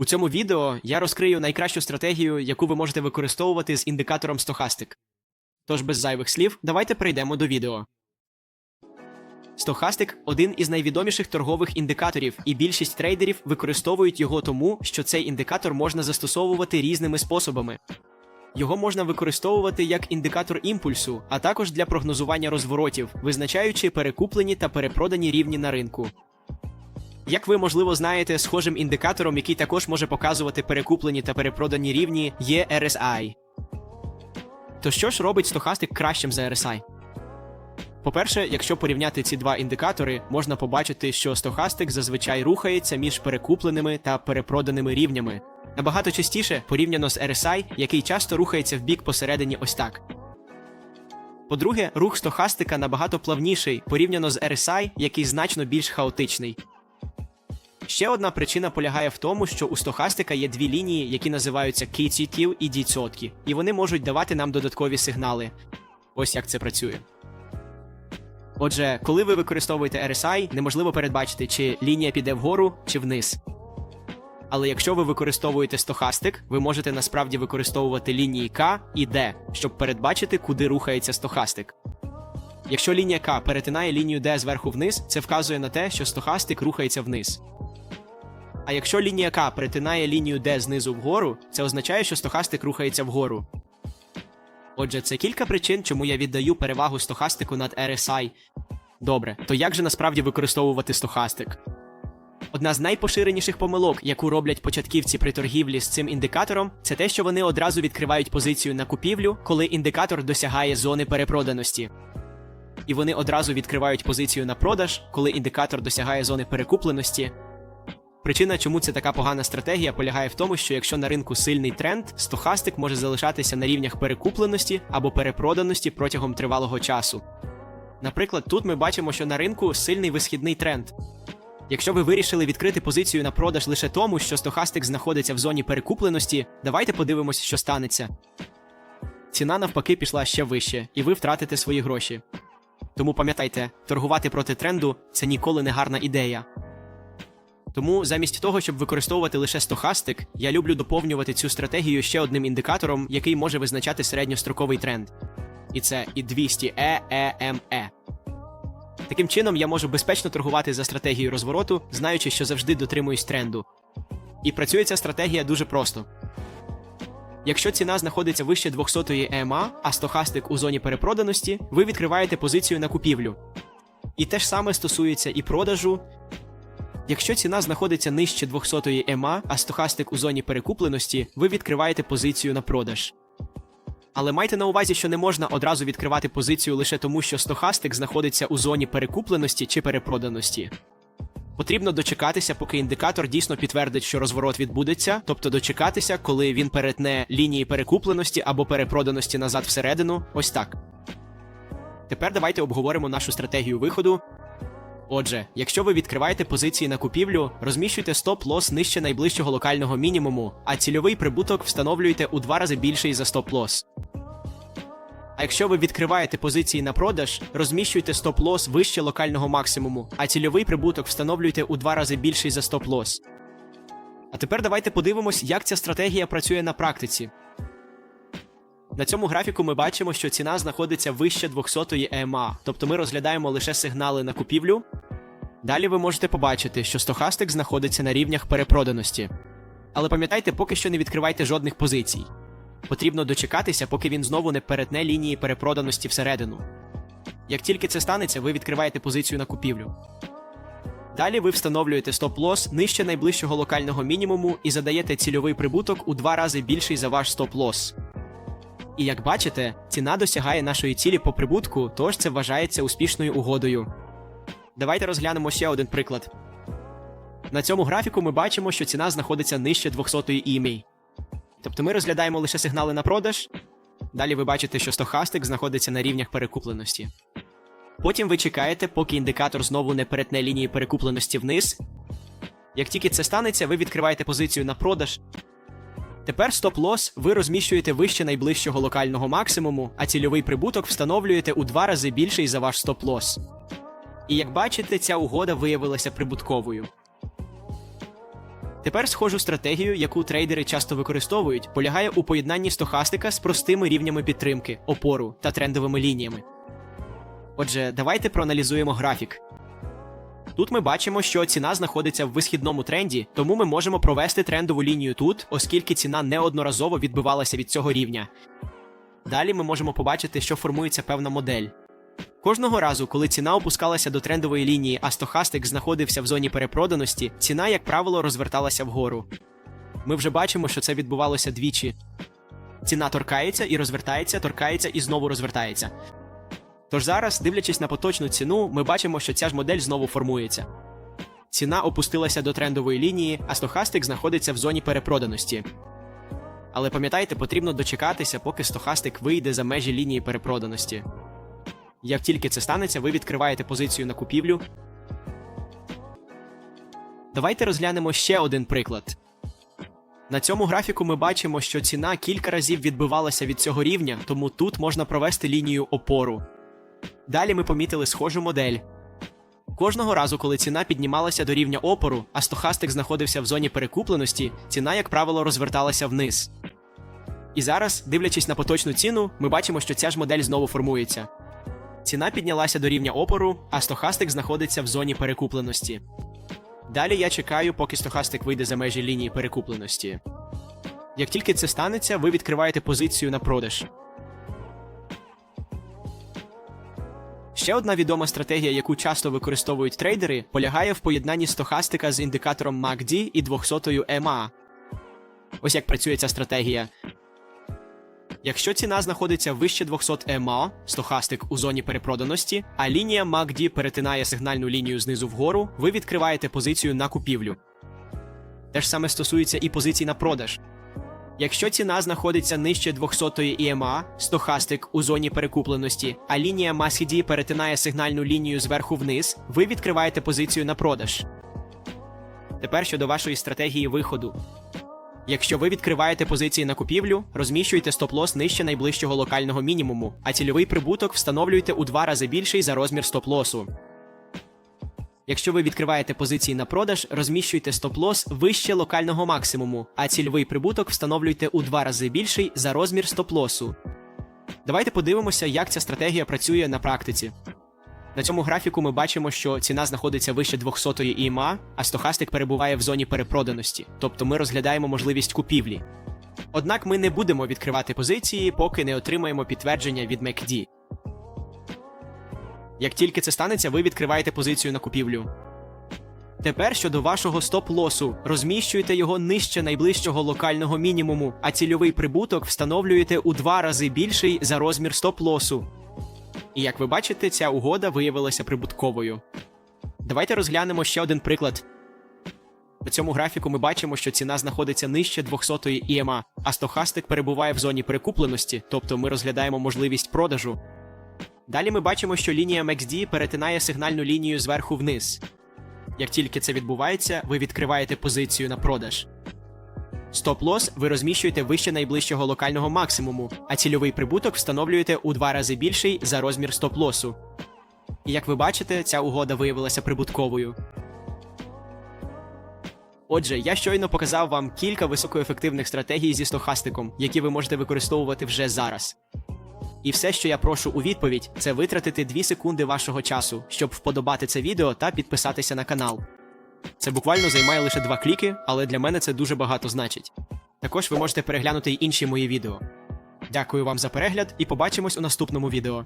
У цьому відео я розкрию найкращу стратегію, яку ви можете використовувати з індикатором стохастик. Тож без зайвих слів, давайте перейдемо до відео. Стохастик один із найвідоміших торгових індикаторів, і більшість трейдерів використовують його тому, що цей індикатор можна застосовувати різними способами. Його можна використовувати як індикатор імпульсу, а також для прогнозування розворотів, визначаючи перекуплені та перепродані рівні на ринку. Як ви, можливо, знаєте, схожим індикатором, який також може показувати перекуплені та перепродані рівні, є RSI. То що ж робить стохастик кращим за RSI? По-перше, якщо порівняти ці два індикатори, можна побачити, що стохастик зазвичай рухається між перекупленими та перепроданими рівнями. Набагато частіше порівняно з RSI, який часто рухається в бік посередині ось так. По-друге, рух стохастика набагато плавніший порівняно з RSI, який значно більш хаотичний. Ще одна причина полягає в тому, що у стохастика є дві лінії, які називаються кійцітів і дійцотки, і вони можуть давати нам додаткові сигнали. Ось як це працює. Отже, коли ви використовуєте RSI, неможливо передбачити, чи лінія піде вгору чи вниз. Але якщо ви використовуєте стохастик, ви можете насправді використовувати лінії К і D, щоб передбачити, куди рухається стохастик. Якщо лінія К перетинає лінію D зверху вниз, це вказує на те, що стохастик рухається вниз. А якщо лінія К перетинає лінію D знизу вгору, це означає, що стохастик рухається вгору. Отже, це кілька причин, чому я віддаю перевагу стохастику над RSI. Добре, то як же насправді використовувати стохастик? Одна з найпоширеніших помилок, яку роблять початківці при торгівлі з цим індикатором, це те, що вони одразу відкривають позицію на купівлю, коли індикатор досягає зони перепроданості. І вони одразу відкривають позицію на продаж, коли індикатор досягає зони перекупленості. Причина, чому це така погана стратегія, полягає в тому, що якщо на ринку сильний тренд, стохастик може залишатися на рівнях перекупленості або перепроданості протягом тривалого часу. Наприклад, тут ми бачимо, що на ринку сильний висхідний тренд. Якщо ви вирішили відкрити позицію на продаж лише тому, що стохастик знаходиться в зоні перекупленості, давайте подивимося, що станеться. Ціна навпаки пішла ще вище, і ви втратите свої гроші. Тому пам'ятайте, торгувати проти тренду це ніколи не гарна ідея. Тому замість того, щоб використовувати лише стохастик, я люблю доповнювати цю стратегію ще одним індикатором, який може визначати середньостроковий тренд. І це і 200 е EEME. Таким чином, я можу безпечно торгувати за стратегією розвороту, знаючи, що завжди дотримуюсь тренду. І працює ця стратегія дуже просто. Якщо ціна знаходиться вище 200 ЕМА, а стохастик у зоні перепроданості, ви відкриваєте позицію на купівлю. І те ж саме стосується і продажу. Якщо ціна знаходиться нижче 200 ЕМА, а стохастик у зоні перекупленості, ви відкриваєте позицію на продаж. Але майте на увазі, що не можна одразу відкривати позицію лише тому, що стохастик знаходиться у зоні перекупленості чи перепроданості. Потрібно дочекатися, поки індикатор дійсно підтвердить, що розворот відбудеться, тобто дочекатися, коли він перетне лінії перекупленості або перепроданості назад всередину, ось так. Тепер давайте обговоримо нашу стратегію виходу. Отже, якщо ви відкриваєте позиції на купівлю, розміщуйте стоп-лос нижче найближчого локального мінімуму, а цільовий прибуток встановлюєте у два рази більший за стоп-лос. А якщо ви відкриваєте позиції на продаж, розміщуйте стоп-лос вище локального максимуму, а цільовий прибуток встановлюйте у два рази більший за стоп-лос. А тепер давайте подивимось, як ця стратегія працює на практиці. На цьому графіку ми бачимо, що ціна знаходиться вище 200 ЕМА, тобто ми розглядаємо лише сигнали на купівлю. Далі ви можете побачити, що стохастик знаходиться на рівнях перепроданості. Але пам'ятайте, поки що не відкривайте жодних позицій. Потрібно дочекатися, поки він знову не перетне лінії перепроданості всередину. Як тільки це станеться, ви відкриваєте позицію на купівлю. Далі ви встановлюєте стоп-лос нижче найближчого локального мінімуму і задаєте цільовий прибуток у два рази більший за ваш стоп-лос. І як бачите, ціна досягає нашої цілі по прибутку, тож це вважається успішною угодою. Давайте розглянемо ще один приклад. На цьому графіку ми бачимо, що ціна знаходиться нижче 200 імей. Тобто ми розглядаємо лише сигнали на продаж. Далі ви бачите, що стохастик знаходиться на рівнях перекупленості. Потім ви чекаєте, поки індикатор знову не перетне лінії перекупленості вниз. Як тільки це станеться, ви відкриваєте позицію на продаж. Тепер стоп-лос ви розміщуєте вище найближчого локального максимуму, а цільовий прибуток встановлюєте у два рази більший за ваш стоп-лос. І як бачите, ця угода виявилася прибутковою. Тепер схожу стратегію, яку трейдери часто використовують, полягає у поєднанні стохастика з простими рівнями підтримки, опору та трендовими лініями. Отже, давайте проаналізуємо графік. Тут ми бачимо, що ціна знаходиться в висхідному тренді, тому ми можемо провести трендову лінію тут, оскільки ціна неодноразово відбивалася від цього рівня. Далі ми можемо побачити, що формується певна модель. Кожного разу, коли ціна опускалася до трендової лінії, а стохастик знаходився в зоні перепроданості, ціна, як правило, розверталася вгору. Ми вже бачимо, що це відбувалося двічі. Ціна торкається і розвертається, торкається і знову розвертається. Тож зараз, дивлячись на поточну ціну, ми бачимо, що ця ж модель знову формується. Ціна опустилася до трендової лінії, а стохастик знаходиться в зоні перепроданості. Але пам'ятайте, потрібно дочекатися, поки стохастик вийде за межі лінії перепроданості. Як тільки це станеться, ви відкриваєте позицію на купівлю. Давайте розглянемо ще один приклад. На цьому графіку ми бачимо, що ціна кілька разів відбивалася від цього рівня, тому тут можна провести лінію опору. Далі ми помітили схожу модель. Кожного разу, коли ціна піднімалася до рівня опору, а стохастик знаходився в зоні перекупленості, ціна, як правило, розверталася вниз. І зараз, дивлячись на поточну ціну, ми бачимо, що ця ж модель знову формується. Ціна піднялася до рівня опору, а стохастик знаходиться в зоні перекупленості. Далі я чекаю, поки стохастик вийде за межі лінії перекупленості. Як тільки це станеться, ви відкриваєте позицію на продаж. Ще одна відома стратегія, яку часто використовують трейдери, полягає в поєднанні стохастика з індикатором MACD і 200 EMA. Ось як працює ця стратегія. Якщо ціна знаходиться вище 200 EMA, стохастик у зоні перепроданості, а лінія MACD перетинає сигнальну лінію знизу вгору, ви відкриваєте позицію на купівлю. Те ж саме стосується і позицій на продаж. Якщо ціна знаходиться нижче 200-ї EMA, стохастик у зоні перекупленості, а лінія MACD перетинає сигнальну лінію зверху вниз, ви відкриваєте позицію на продаж. Тепер щодо вашої стратегії виходу. Якщо ви відкриваєте позиції на купівлю, розміщуйте стоп-лос нижче найближчого локального мінімуму, а цільовий прибуток встановлюйте у два рази більший за розмір стоп-лосу. Якщо ви відкриваєте позиції на продаж, розміщуйте стоп-лос вище локального максимуму, а цільовий прибуток встановлюйте у два рази більший за розмір стоп-лосу. Давайте подивимося, як ця стратегія працює на практиці. На цьому графіку ми бачимо, що ціна знаходиться вище 200 EMA, а стохастик перебуває в зоні перепроданості, тобто ми розглядаємо можливість купівлі. Однак ми не будемо відкривати позиції, поки не отримаємо підтвердження від MACD. Як тільки це станеться, ви відкриваєте позицію на купівлю. Тепер щодо вашого стоп-лосу, розміщуєте його нижче найближчого локального мінімуму, а цільовий прибуток встановлюєте у два рази більший за розмір стоп-лосу. І як ви бачите, ця угода виявилася прибутковою. Давайте розглянемо ще один приклад. На цьому графіку ми бачимо, що ціна знаходиться нижче 200 EMA, а стохастик перебуває в зоні перекупленості, тобто ми розглядаємо можливість продажу. Далі ми бачимо, що лінія MACD перетинає сигнальну лінію зверху вниз. Як тільки це відбувається, ви відкриваєте позицію на продаж. Стоп-лос ви розміщуєте вище найближчого локального максимуму, а цільовий прибуток встановлюєте у два рази більший за розмір стоп-лосу. І як ви бачите, ця угода виявилася прибутковою. Отже, я щойно показав вам кілька високоефективних стратегій зі стохастиком, які ви можете використовувати вже зараз. І все, що я прошу у відповідь, це витратити 2 секунди вашого часу, щоб вподобати це відео та підписатися на канал. Це буквально займає лише два кліки, але для мене це дуже багато значить. Також ви можете переглянути й інші мої відео. Дякую вам за перегляд і побачимось у наступному відео.